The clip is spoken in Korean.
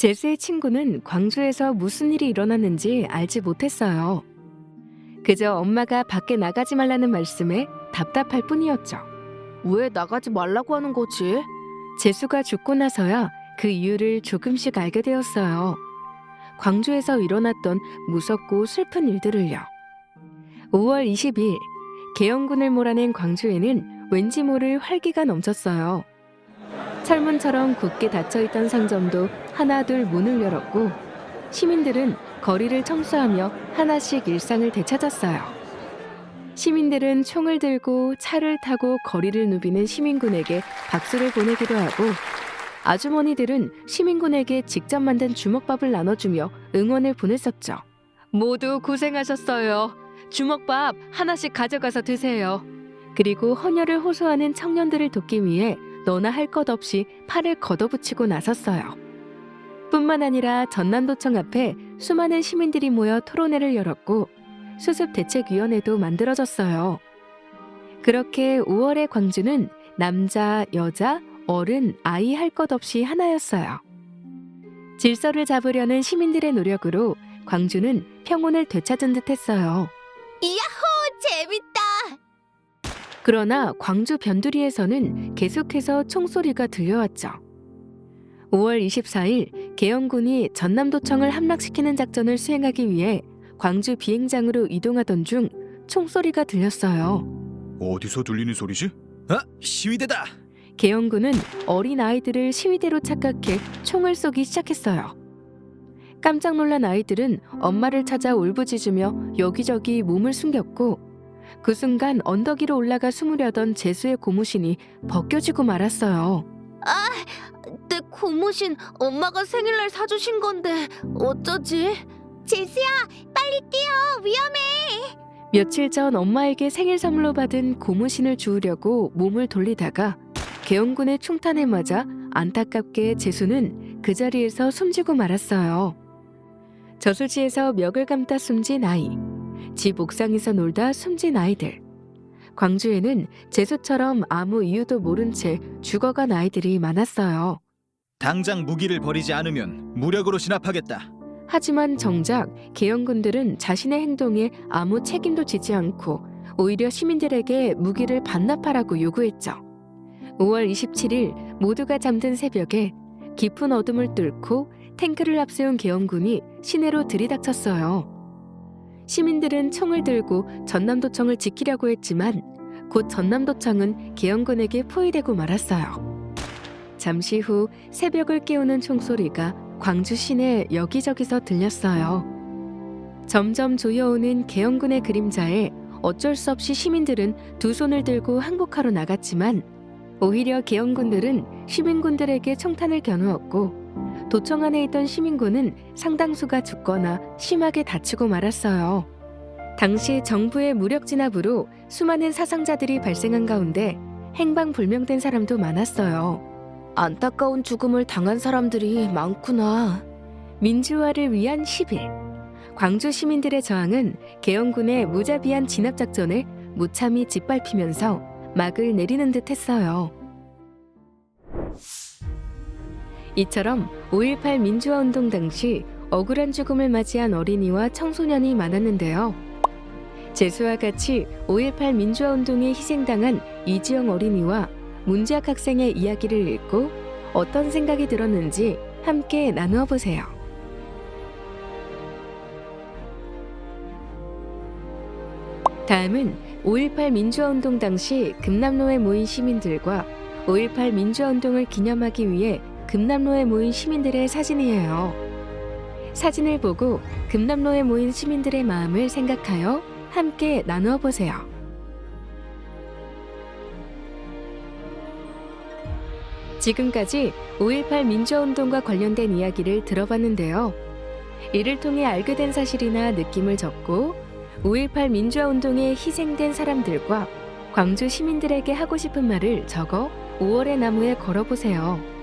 제스의 친구는 광주에서 무슨 일이 일어났는지 알지 못했어요. 그저 엄마가 밖에 나가지 말라는 말씀에 답답할 뿐이었죠. 왜 나가지 말라고 하는 거지? 재수가 죽고 나서야 그 이유를 조금씩 알게 되었어요. 광주에서 일어났던 무섭고 슬픈 일들을요. 5월 20일 계영군을 몰아낸 광주에는 왠지 모를 활기가 넘쳤어요. 철문처럼 굳게 닫혀있던 상점도 하나둘 문을 열었고 시민들은 거리를 청소하며 하나씩 일상을 되찾았어요. 시민들은 총을 들고 차를 타고 거리를 누비는 시민군에게 박수를 보내기도 하고 아주머니들은 시민군에게 직접 만든 주먹밥을 나눠주며 응원을 보냈었죠. 모두 고생하셨어요. 주먹밥 하나씩 가져가서 드세요. 그리고 헌혈을 호소하는 청년들을 돕기 위해 너나 할 것 없이 팔을 걷어붙이고 나섰어요. 뿐만 아니라 전남도청 앞에 수많은 시민들이 모여 토론회를 열었고 수습 대책위원회도 만들어졌어요. 그렇게 5월의 광주는 남자, 여자, 어른, 아이 할 것 없이 하나였어요. 질서를 잡으려는 시민들의 노력으로 광주는 평온을 되찾은 듯 했어요. 재밌다. 그러나 광주 변두리에서는 계속해서 총소리가 들려왔죠. 5월 24일 계영군이 전남도청을 함락시키는 작전을 수행하기 위해 광주 비행장으로 이동하던 중 총소리가 들렸어요. 어디서 들리는 소리지? 아, 시위대다. 계영군은 어린 아이들을 시위대로 착각해 총을 쏘기 시작했어요. 깜짝 놀란 아이들은 엄마를 찾아 울부짖으며 여기저기 몸을 숨겼고 그 순간 언덕 위로 올라가 숨으려던 재수의 고무신이 벗겨지고 말았어요. 내 고무신 엄마가 생일날 사주신 건데 어쩌지? 제수야, 빨리 뛰어. 위험해. 며칠 전 엄마에게 생일 선물로 받은 고무신을 주우려고 몸을 돌리다가 계영군의 총탄에 맞아 안타깝게 재수는 그 자리에서 숨지고 말았어요. 저수지에서 멱을 감다 숨진 아이, 집 옥상에서 놀다 숨진 아이들. 광주에는 재수처럼 아무 이유도 모른 채 죽어간 아이들이 많았어요. 당장 무기를 버리지 않으면 무력으로 진압하겠다. 하지만 정작 계영군들은 자신의 행동에 아무 책임도 지지 않고 오히려 시민들에게 무기를 반납하라고 요구했죠. 5월 27일 모두가 잠든 새벽에 깊은 어둠을 뚫고 탱크를 앞세운 계영군이 시내로 들이닥쳤어요. 시민들은 총을 들고 전남도청을 지키려고 했지만 곧 전남도청은 계영군에게 포위되고 말았어요. 잠시 후 새벽을 깨우는 총소리가 광주 시내 여기저기서 들렸어요. 점점 조여오는 계영군의 그림자에 어쩔 수 없이 시민들은 두 손을 들고 항복하러 나갔지만 오히려 계영군들은 시민군들에게 총탄을 겨누었고 도청 안에 있던 시민군은 상당수가 죽거나 심하게 다치고 말았어요. 당시 정부의 무력 진압으로 수많은 사상자들이 발생한 가운데 행방불명된 사람도 많았어요. 안타까운 죽음을 당한 사람들이 많구나. 민주화를 위한 10일. 광주 시민들의 저항은 계영군의 무자비한 진압 작전을 무참히 짓밟히면서 막을 내리는 듯 했어요. 이처럼 5.18 민주화 운동 당시 억울한 죽음을 맞이한 어린이와 청소년이 많았는데요. 재수와 같이 5.18 민주화 운동에 희생당한 이지영 어린이와 문재학 학생의 이야기를 읽고 어떤 생각이 들었는지 함께 나누어 보세요. 다음은 5.18 민주화 운동 당시 금남로에 모인 시민들과 5.18 민주화 운동을 기념하기 위해 금남로에 모인 시민들의 사진이에요. 사진을 보고 금남로에 모인 시민들의 마음을 생각하여 함께 나누어 보세요. 지금까지 5.18 민주화운동과 관련된 이야기를 들어봤는데요. 이를 통해 알게 된 사실이나 느낌을 적고 5.18 민주화운동에 희생된 사람들과 광주 시민들에게 하고 싶은 말을 적어 5월의 나무에 걸어보세요.